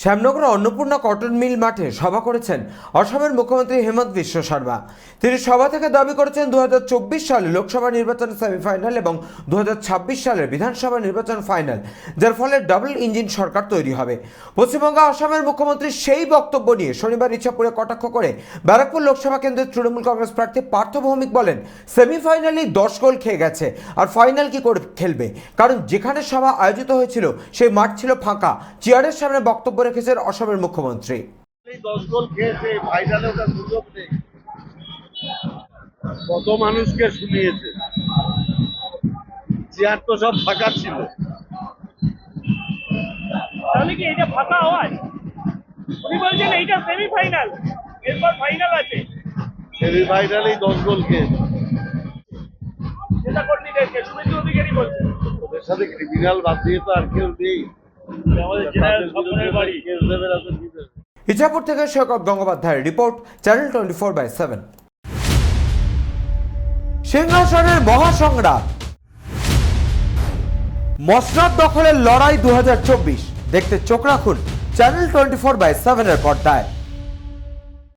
Shyamnagar Annapurna cotton mill মাঠে সভা করেছেন অসমের মুখ্যমন্ত্রী হেমন্ত বিশ্ব শর্মা। তিনি সভা থেকে দাবি করেছেন দু হাজার চব্বিশ সালে লোকসভা নির্বাচন সেমিফাইনাল এবং দু সালের বিধানসভা নির্বাচন ফাইনাল, যার ফলে ডাবল ইঞ্জিন সরকার তৈরি হবে। পশ্চিমবঙ্গ আসামের মুখ্যমন্ত্রী সেই বক্তব্য নিয়ে শনিবার ইচ্ছাপুরে কটাক্ষ করে ব্যারাকপুর লোকসভা কেন্দ্রের তৃণমূল কংগ্রেস প্রার্থী পার্থ ভৌমিক বলেন, সেমিফাইনালেই দশ গোল খেয়ে গেছে, আর ফাইনাল কি করে খেলবে? কারণ যেখানে সভা আয়োজিত হয়েছিল, সেই মাঠ ছিল ফাঁকা। চেয়ারের সামনে বক্তব্য রেখেছেন অসমের মুখ্যমন্ত্রী। এই দশ গোল খেয়েছে ফাইনালে ওটা সুযোগ নেই। কত মানুষকে শুনিয়েছে। চেয়ার তো সব ফাঁকা ছিল। তাহলে কি এটা ফাঁকা আওয়াজ? উনি বলছেন এইটা সেমিফাইনাল এরপর ফাইনাল আছে। সেমিফাইনালেই দশ গোল খেয়েছে। নেতা কর্মীদেরকে শুভেন্দু অধিকারী বলছেন। ওদের সাথে ক্রিমিনাল বাদ দিয়ে তো আর কেউ নেই ইচ্ছাপুর থেকে সৈকত গঙ্গোপাধ্যায়ের report channel twenty four by seven. সিংহাসনের মহাসংগ্রাম। মসনাদ দখলের লড়াই দু হাজার চব্বিশ। দেখতে চোখ রাখুন চ্যানেল টোয়েন্টি ফোর বাই সেভেনের পর্দায়।